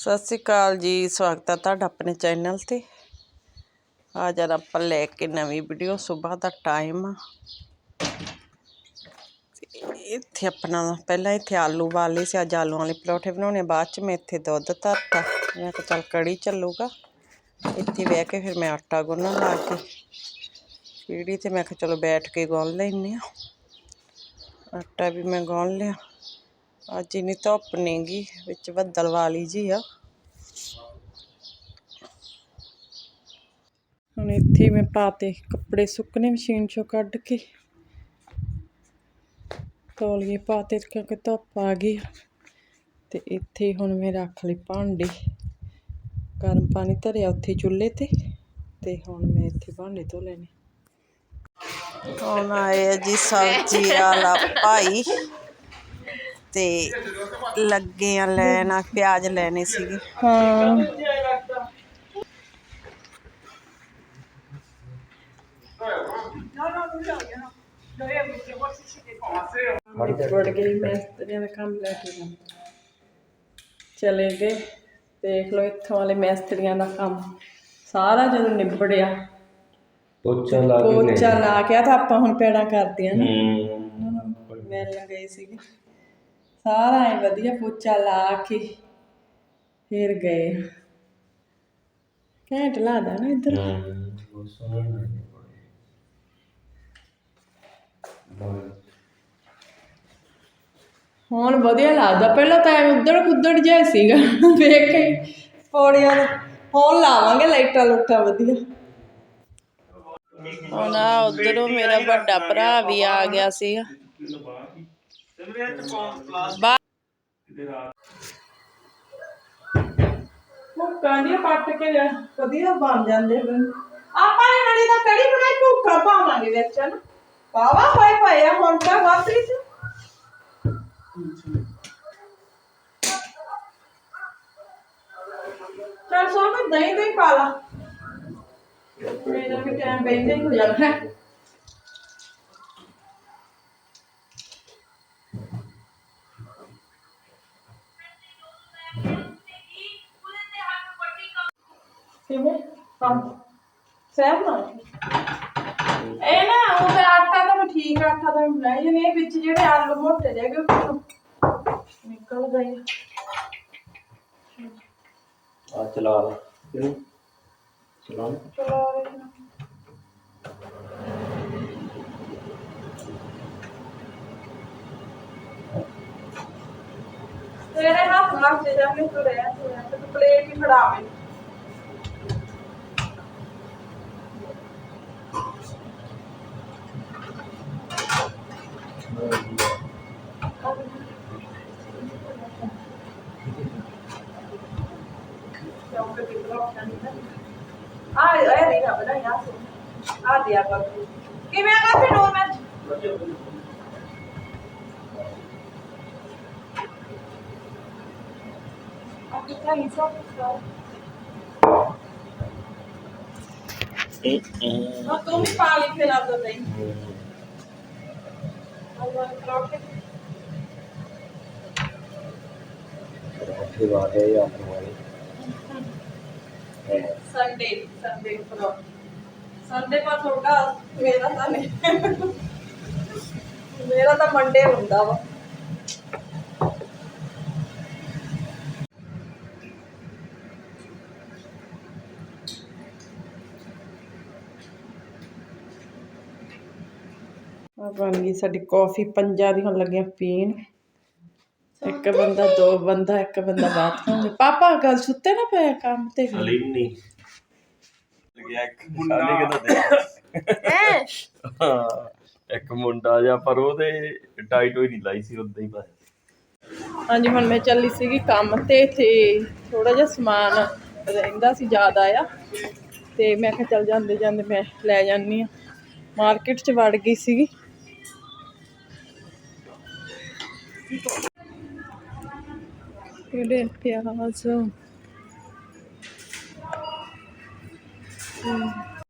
ਸਤਿ ਸ਼੍ਰੀ ਅਕਾਲ ਜੀ, ਸਵਾਗਤ ਹੈ ਤੁਹਾਡਾ ਆਪਣੇ ਚੈਨਲ ਤੇ। ਆ ਜਦ ਆਪਾਂ ਲੈ ਕੇ ਨਵੀਂ ਵੀਡੀਓ ਸਵੇਰ ਦਾ ਟਾਈਮ ਆ। ਇੱਥੇ ਆਪਣਾ, ਪਹਿਲਾਂ ਇੱਥੇ ਆਲੂ ਵਾਲੇ ਸੀ, ਅੱਜ ਆਲੂ ਵਾਲੇ ਪਰੌਠੇ ਬਣਾਉਣੇ ਬਾਅਦ ਚ ਮੈਂ ਇੱਥੇ ਦੁੱਧ ਧਰਤਾ। ਮੈਂ ਕਿਹਾ ਚੱਲ ਕੜੀ ਚੱਲੂਗਾ। ਇੱਥੇ ਬਹਿ ਕੇ ਫਿਰ ਮੈਂ ਆਟਾ ਗੁੰਨਣ ਲੱਗ ਕੇ ਪੀੜੀ ਤੇ ਮੈਂ ਕਿਹਾ ਚਲੋ ਬੈਠ ਕੇ ਗੁੰਨ ਲੈਂਦੇ ਆ। ਆਟਾ ਵੀ ਮੈਂ ਗੁੰਨ ਲਿਆ। ਅੱਜ ਇਨੀ ਧੁੱਪ ਨਹੀਂਗੀ ਵਿੱਚ ਬੱਦਲ ਵਾਲੀ ਜੀ ਆ। ਹੁਣ ਇੱਥੇ ਮੈਂ ਪਾਤੇ ਕੱਪੜੇ ਸੁੱਕਣੇ ਮਸ਼ੀਨ ਚੋਂ ਕੱਢ ਕੇ, ਤੌਲੀਏ ਪਾਤੇ ਕਿਉਂਕਿ ਧੁੱਪ ਆ ਗਈ ਆ। ਤੇ ਇੱਥੇ ਹੁਣ ਮੈਂ ਰੱਖ ਲਈ ਭਾਂਡੇ। ਗਰਮ ਪਾਣੀ ਧਰਿਆ ਉੱਥੇ ਚੁੱਲ੍ਹੇ ਤੇ ਤੇ ਹੁਣ ਮੈਂ ਇੱਥੇ ਭਾਂਡੇ ਧੋ ਲੈਣੇ। ਹੁਣ ਆਏ ਆ ਜੀ ਸਬਜ਼ੀ ਵਾਲਾ ਭਾਈ। ਤੇ ਲੱਗੇ ਆ ਲੈਣ ਆ ਪਿਆਜ਼ ਲੈਣੇ ਸੀਗੇ। ਹਾਂ। ਵੜ ਗਈ ਮਿਸਤਰੀਆਂ ਦਾ ਕੰਮ ਲੈ ਕੇ ਨਾ ਚਲੇ ਗਏ ਦੇਖ ਲਓ ਇੱਥੋਂ ਵਾਲੇ ਮਿਸਤਰੀਆਂ ਦਾ ਕੰਮ। ਸਾਰਾ ਜਦੋਂ ਨਿਬੜਿਆ ਪੋਚਾ ਲਾ ਕੇ ਪੋਚਾ ਲਾ ਕੇ ਆ ਤਾਂ ਆਪਾਂ ਹੁਣ ਪੈੜਾਂ ਕਰਦੀਆਂ ਨਾ। ਹੂੰ। ਮਿਲਣ ਗਏ ਸੀਗੇ। ਸਾਰਾ ਐ ਵਧੀਆ ਪੋਚਾ ਲਾ ਕੇ ਫਿਰ ਗਏ। ਘੈਂਟ ਲੱਗਦਾ ਨਾ ਇੱਧਰ। ਹੂੰ ਸੋਹਣਾ ਹੁਣ ਵਧੀਆ ਲੱਗਦਾ। ਪਹਿਲਾਂ ਤਾਂ ਐ ਉੱਧੜ ਕੁੱਦੜ ਜਿਹਾ ਸੀਗਾ। ਵੇਖ ਕੇ ਹੀ ਪੌੜੀਆਂ ਨੂੰ ਹੁਣ ਲਾਵਾਂਗੇ ਲਾਈਟਾਂ ਲੁੱਟਾਂ ਵਧੀਆ। ਹੁਣ ਆ ਉਧਰੋਂ ਮੇਰਾ ਵੱਡਾ ਭਰਾ ਵੀ ਆ ਗਿਆ ਸੀਗਾ। ਬਾ ਮੁੱਕਾਂ ਦੀਆਂ ਪੱਟ ਕੇ ਲਿਆ, ਵਧੀਆ ਬਣ ਜਾਂਦੇ ਹਨ ਆਪਾਂ ਨੇ ਨੜੀ ਦਾ ਕੜੀ ਬਣਾਈ ਭੁੱਖਾ ਪਾਵਾਂਗੇ ਵਿੱਚ ਨਾ ਪਾਵਾ ਹੋਏ ਪਏ ਆ ਹੁਣ ਤਾਂ ਵਾਤਰੀ ਚ ਚਲ ਸੋਨੂੰ ਦਹੀਂ ਦਹੀਂ ਪਾ ਲਾ। ਮੇਰਾ ਵੀ ਟਾਈਮ ਬੈਠੇ ਹੀ ਹੋ ਜਾਣਾ। ਹੈ ਕਿਵੇਂ ਕੰਮ ਸਹਿਬ ਨਾ ਇਹ ਨਾ ਉਹ ਆਟਾ ਤਾਂ ਮੈਂ ਠੀਕ ਆਟਾ ਤਾਂ ਮੈਂ ਲੈ ਜਨੇ ਵਿੱਚ ਜਿਹੜੇ ਆਲੂ ਮੋਟੇ ਰਹਿ ਗਏ ਉਹ ਨਿਕਲ ਗਏ। ਆ ਚਲਾ ਲੈ। ਕਿਹਨੂੰ? ਚਲਾ ਲੈ। ਚਲੋ ਆ ਰਹੇ ਨੇ। ਤੇਰੇ ਹੱਥ ਨਾਲ ਤੇ ਜਾਣੇ ਤੂੰ ਰਹਿ ਤੂੰ ਰਹਿ, ਤੂੰ ਪਲੇਟ ਹੀ ਫੜਾ ਮੈਨੂੰ ਆ ਇਹ ਨਹੀਂ ਨਾ ਬਣਾ ਯਾਰ ਆ ਦਿਆ ਕਰ ਕਿਵੇਂ ਆ ਫਿਰ ਨੋਰ ਮੈਂ ਆ ਕਿੱਥੇ ਹਿੱਸਾ ਕਿੱਥਾ ਹਾਂ ਤੂੰ ਵੀ ਪਾ ਲਈ ਫਿਰ ਆਪਦਾ ਨਹੀਂ Allah ਪਰੌਠੇ ਪਰੌਠੇ ਵਾਲੇ ਜਾਂ ਆਲੂ ਸੰਡੇ ਸੰਡੇ ਪਰੌਠੇ ਸੰਡੇ ਪਰ ਥੋੜਾ ਮੇਰਾ ਤਾਂ ਨਹੀਂ। ਮੇਰਾ ਤਾਂ ਮੰਡੇ ਹੁੰਦਾ ਵਾ। ਬਣ ਗਈ ਸਾਡੀ ਕਾਫੀ ਪੰਜਾਂ ਦੀ ਹੁਣ ਲੱਗਿਆ ਪੀਣ। ਇੱਕ ਬੰਦਾ ਦੋ ਬੰਦਾ ਇੱਕ ਬੰਦਾ ਬਾਥਰੂਮ ਚ ਪਾਪਾ ਗੱਲ ਸੁੱਤੇ ਨਾ ਪਿਆ ਕੰਮ ਤੇ। ਸਲੀਮ ਨਹੀਂ। ਇੱਕ ਸਾਡੇ ਕਿਦੋਂ ਦੇ ਹੈ ਹਾਂ ਇੱਕ ਮੁੰਡਾ ਜਿਹਾ ਪਰ ਉਹਦੇ ਟਾਈਟ ਹੋਈ ਨਹੀਂ ਲਾਈ ਸੀ ਉਦਾਂ ਹੀ ਬਸ। ਹਾਂਜੀ ਹੁਣ ਮੈਂ ਚੱਲੀ ਸੀਗੀ ਕੰਮ ਤੇ ਤੇ ਥੋੜਾ ਜਿਹਾ ਸਮਾਨ ਰਹਿੰਦਾ ਸੀ ਜ਼ਿਆਦਾ ਆ। ਤੇ ਮੈਂ ਕਿਹਾ ਚੱਲ ਜਾਂਦੇ ਜਾਂਦੇ ਮੈਂ ਲੈ ਜਾਂਦੀ ਆ ਮਾਰਕੀਟ 'ਚ ਵੜ ਗਈ ਸੀਗੀ। ਕਿਹੜੇ ਪਿਆਜ਼ 嗯。